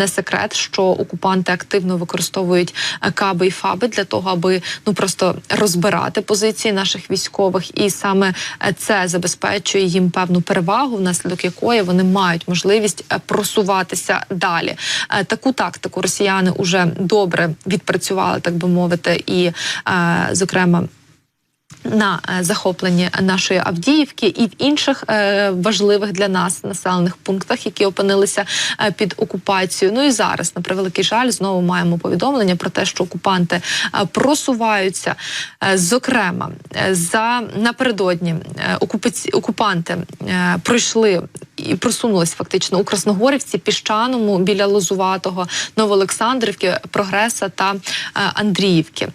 не секрет, що окупанти активно використовують е, каби і фаби для того, аби ну просто розбирати позиції наших військових, і саме е, це забезпечує їм певну перевагу, внаслідок якої вони мають можливість е, просуватися далі. Таку тактику росіяни вже добре відпрацювали, так би мовити, і зокрема на е, захопленні нашої Авдіївки і в інших е, важливих для нас населених пунктах, які опинилися е, під окупацією. Ну і зараз, на превеликий жаль, знову маємо повідомлення про те, що окупанти просуваються. Зокрема, за напередодні окупаці... окупанти пройшли. І просунулись фактично у Красногорівці, Піщаному, біля Лозуватого, Новоолександрівки, Прогреса та Андріївки.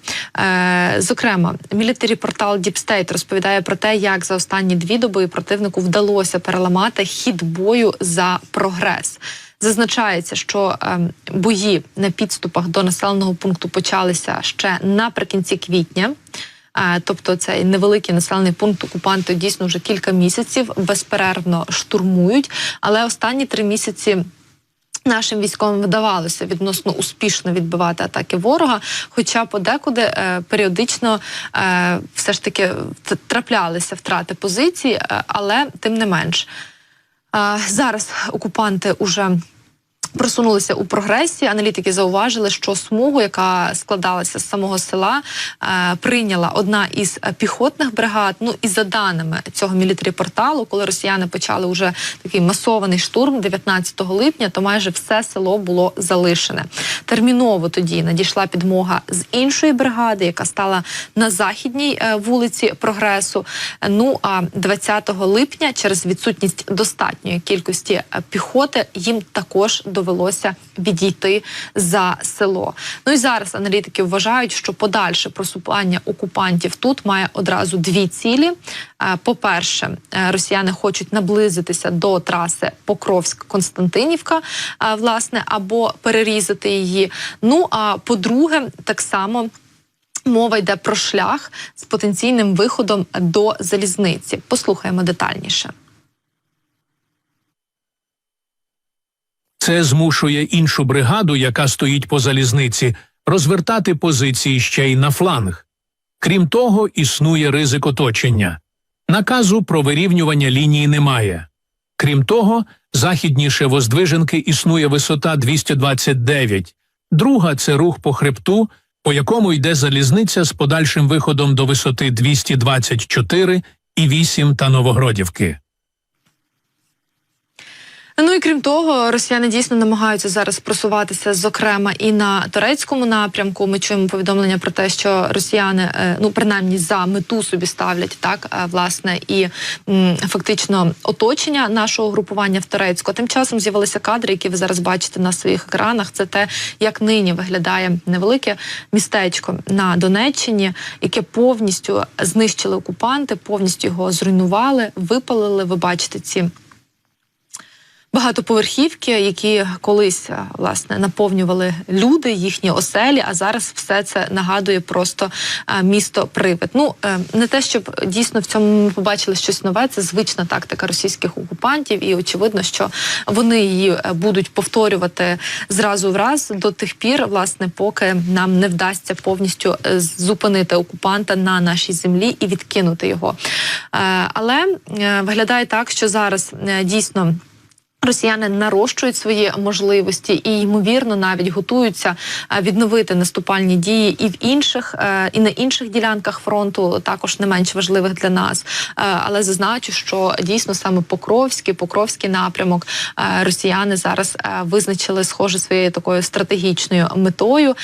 Зокрема, мілітарі портал Deep State розповідає про те, як за останні дві доби противнику вдалося переламати хід бою за прогрес. Зазначається, що е, бої на підступах до населеного пункту почалися ще наприкінці квітня. Е, Тобто цей невеликий населений пункт окупанти дійсно вже кілька місяців безперервно штурмують, але останні три місяці. Нашим військовим вдавалося відносно успішно відбивати атаки ворога. Хоча подекуди е, періодично е, все ж таки траплялися втрати позицій, е, але тим не менш. Зараз окупанти уже просунулися у прогресі. Аналітики зауважили, що смугу, яка складалася з самого села, е, прийняла одна із піхотних бригад. Ну і за даними цього мілітарі порталу, коли росіяни почали уже такий масований штурм 19 липня, то майже все село було залишене. Терміново тоді надійшла підмога з іншої бригади, яка стала на західній е, вулиці прогресу. Ну а 20 липня, через відсутність достатньої кількості е, піхоти, їм також довелося відійти за село. Ну і зараз аналітики вважають, що подальше просування окупантів тут має одразу дві цілі. Е, По-перше, е, росіяни хочуть наблизитися до траси Покровськ-Константинівка, е, власне, або перерізати її. Ну а по-друге, так само. Мова йде про шлях з потенційним виходом до залізниці. Послухаємо детальніше. Це змушує іншу бригаду, яка стоїть по залізниці, розвертати позиції ще й на фланг. Крім того, існує ризик оточення. Наказу про вирівнювання лінії немає. Крім того, західніше Воздвиженки існує висота 229, друга це рух по хребту, по якому йде залізниця з подальшим виходом до висоти 224 і 8 та Новогродівки. Ну і крім того, росіяни дійсно намагаються зараз просуватися, зокрема і на турецькому напрямку. Ми чуємо повідомлення про те, що росіяни, е, ну принаймні за мету собі ставлять так, е, власне, і м, фактично оточення нашого групування в Турецьку. Тим часом з'явилися кадри, які ви зараз бачите на своїх екранах. Це те, як нині виглядає невелике містечко на Донеччині, яке повністю знищили окупанти, повністю його зруйнували, випалили. Ви бачите ці багатоповерхівки, які колись власне наповнювали люди, їхні оселі. А зараз все це нагадує просто місто привид. Ну е, не те, щоб дійсно в цьому ми побачили щось нове. Це звична тактика російських окупантів, і очевидно, що вони її е, будуть повторювати зразу в раз до тих пір, власне, поки нам не вдасться повністю е, зупинити окупанта на нашій землі і відкинути його. Е, Але е, виглядає так, що зараз е, дійсно. Росіяни нарощують свої можливості і ймовірно навіть готуються е, відновити наступальні дії і в інших, е, і на інших ділянках фронту, також не менш важливих для нас. Е, Але зазначу, що дійсно саме Покровський, Покровський напрямок росіяни зараз визначили схоже своєю такою стратегічною метою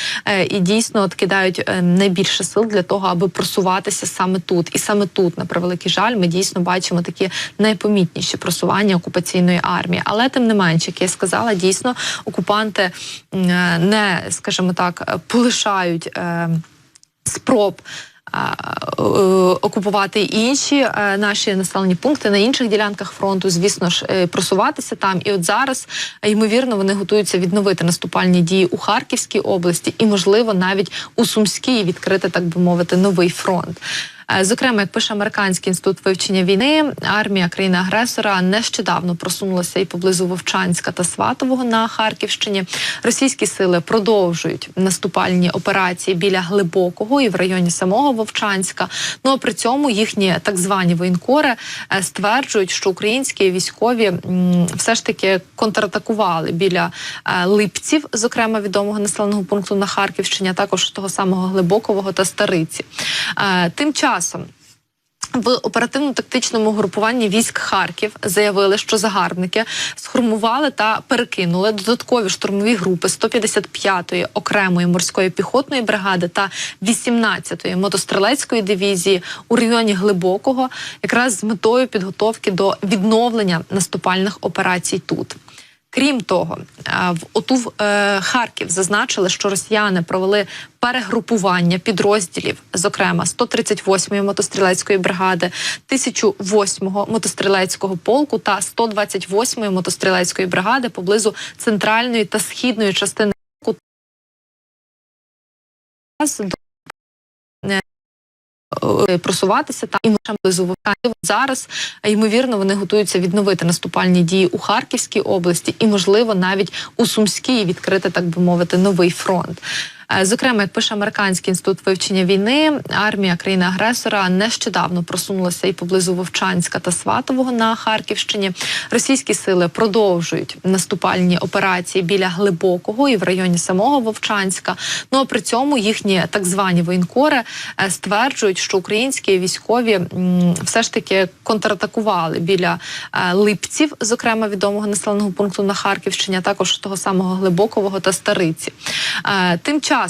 і дійсно от кидають найбільше сил для того, аби просуватися саме тут. І саме тут, на превеликий жаль, ми дійсно бачимо такі найпомітніші просування окупаційної армії. Але тим не менше, як я сказала, дійсно окупанти е, не, скажімо так, полишають е, спроб. е, Окупувати інші наші населені пункти на інших ділянках фронту, звісно ж, просуватися там. І от зараз ймовірно вони готуються відновити наступальні дії у Харківській області і, можливо, навіть у Сумській відкрити, так би мовити, новий фронт. Е, Зокрема, як пише американський інститут вивчення війни, армія країни-агресора нещодавно просунулася і поблизу Вовчанська та Сватового на Харківщині. Російські сили продовжують наступальні операції біля глибокого і в районі самого Вовчанська. Ну а при цьому їхні так звані воєнкори е, стверджують, що українські військові все ж таки контратакували біля е, Липців, зокрема відомого населеного пункту на Харківщині, а також того самого глибокового та Стариці. Тим часом. В оперативно-тактичному групуванні військ Харків заявили, що загарбники сформували та перекинули додаткові штурмові групи 155-ї окремої морської піхотної бригади та 18-ї мотострілецької дивізії у районі Глибокого, якраз з метою підготовки до відновлення наступальних операцій тут. Крім того, в ОТУ в е, Харків зазначили, що росіяни провели перегрупування підрозділів, зокрема 138-ї мотострілецької бригади, 1008-го мотострілецького полку та 128-ї мотострілецької бригади поблизу центральної та східної частини просуватися та і лише близу Вовчанська. зараз. е, Ймовірно, вони готуються відновити наступальні дії у Харківській області і, можливо, навіть у Сумській відкрити, так би мовити, новий фронт. Е, Зокрема, як пише американський інститут вивчення війни, армія країни-агресора нещодавно просунулася і поблизу Вовчанська та Сватового на Харківщині. Російські сили продовжують наступальні операції біля глибокого і в районі самого Вовчанська. Ну а при цьому їхні так звані воєнкори е, стверджують, що українські військові все ж таки контратакували біля е, Липців, зокрема відомого населеного пункту на Харківщині, а також того самого глибокового та Стариці. Тим часом.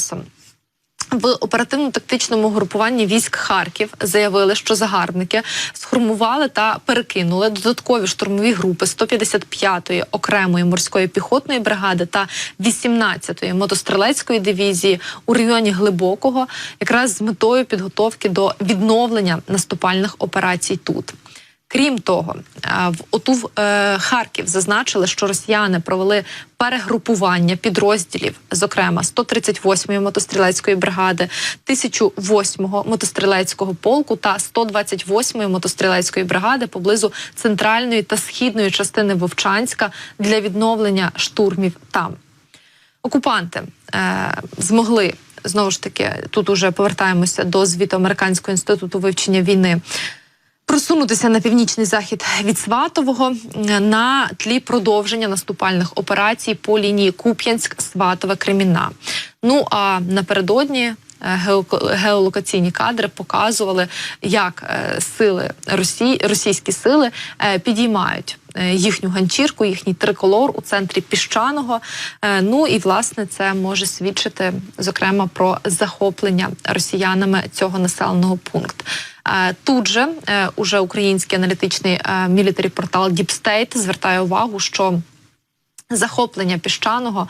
В оперативно-тактичному групуванні військ Харків заявили, що загарбники сформували та перекинули додаткові штурмові групи 155-ї окремої морської піхотної бригади та 18-ї мотострілецької дивізії у районі Глибокого, якраз з метою підготовки до відновлення наступальних операцій тут. Крім того, в ОТУ в е, Харків зазначили, що росіяни провели перегрупування підрозділів, зокрема 138-ї мотострілецької бригади, 1008-го мотострілецького полку та 128-ї мотострілецької бригади поблизу центральної та східної частини Вовчанська для відновлення штурмів там. Окупанти е, змогли знову ж таки тут уже повертаємося до звіту американського інституту вивчення війни. Просунутися на північний захід від Сватового е, на тлі продовження наступальних операцій по лінії Куп'янськ, Сватове, Креміна. Ну а напередодні геолокаційні кадри показували, як е, сили Росії, російські сили е, підіймають е, їхню ганчірку, їхній триколор у центрі піщаного. Ну і власне це може свідчити зокрема про захоплення росіянами цього населеного пункту. Тут же уже український аналітичний мілітарі портал State звертає увагу, що захоплення піщаного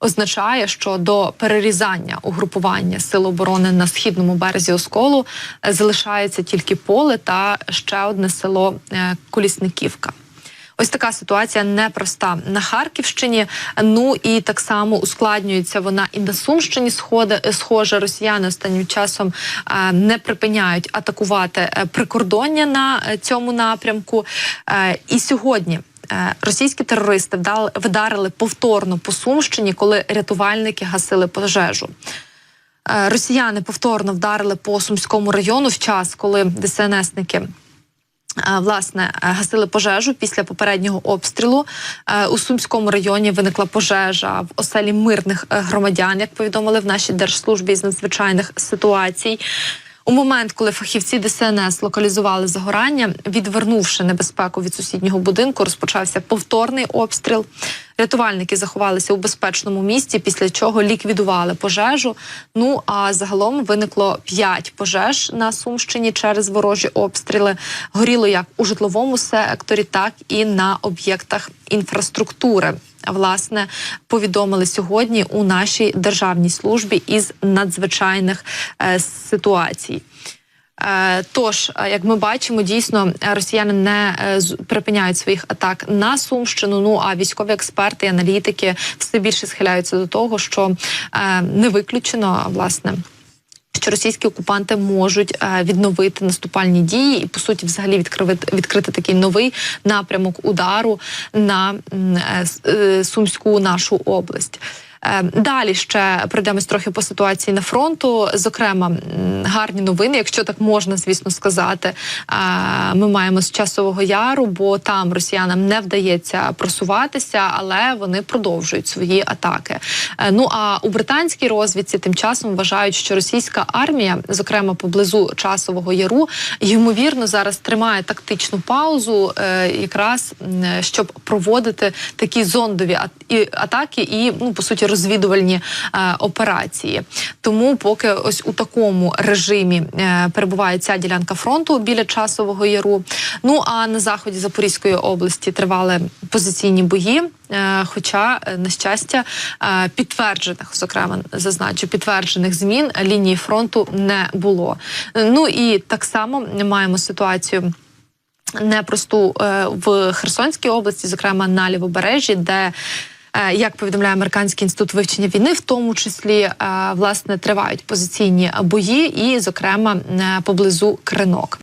означає, що до перерізання угрупування сил оборони на східному березі Осколу е, залишається тільки поле та ще одне село е, Колісниківка. Ось така ситуація непроста на Харківщині. Ну і так само ускладнюється вона і на Сумщині. Сходи схоже, росіяни останнім часом е, не припиняють атакувати е, прикордоння на е, цьому напрямку. Е, і сьогодні. Е, Російські терористи вдарили повторно по Сумщині, коли рятувальники гасили пожежу. Е, Росіяни повторно вдарили по Сумському району в час, коли ДСНСники е, власне гасили пожежу після попереднього обстрілу. У Сумському районі виникла пожежа в оселі мирних громадян, як повідомили в нашій держслужбі з надзвичайних ситуацій. У момент, коли фахівці ДСНС локалізували загорання, відвернувши небезпеку від сусіднього будинку, розпочався повторний обстріл. Рятувальники заховалися у безпечному місці, після чого ліквідували пожежу. Ну а загалом виникло п'ять пожеж на Сумщині через ворожі обстріли. Горіло як у житловому секторі, так і на об'єктах інфраструктури. Власне, повідомили сьогодні у нашій державній службі із надзвичайних е, ситуацій. Е, Тож, е, як ми бачимо, дійсно е, росіяни не припиняють своїх атак на Сумщину. Ну а військові експерти і аналітики все більше схиляються до того, що не виключено власне. Що російські окупанти можуть відновити наступальні дії і по суті, взагалі відкрити, відкрити такий новий напрямок удару на Сумську нашу область. Е, Далі ще пройдемось трохи по ситуації на фронту. Зокрема, гарні новини, якщо так можна, звісно, сказати. Е, Ми маємо з часового яру, бо там росіянам не вдається просуватися, але вони продовжують свої атаки. Е, Ну а у британській розвідці тим часом вважають, що російська армія, зокрема поблизу часового яру, ймовірно зараз тримає тактичну паузу, якраз щоб проводити такі зондові атаки і ну по суті розвідувальні е, операції. Тому, поки ось у такому режимі е, перебуває ця ділянка фронту біля часового яру. Ну а на заході Запорізької області тривали позиційні бої. Е, Хоча, на щастя, підтверджених, зокрема, зазначу, підтверджених змін лінії фронту не було. Ну і так само маємо ситуацію непросту в Херсонській області, зокрема на лівобережжі, де як повідомляє американський інститут вивчення війни, в тому числі е, власне тривають позиційні бої, і, зокрема, е, поблизу кринок.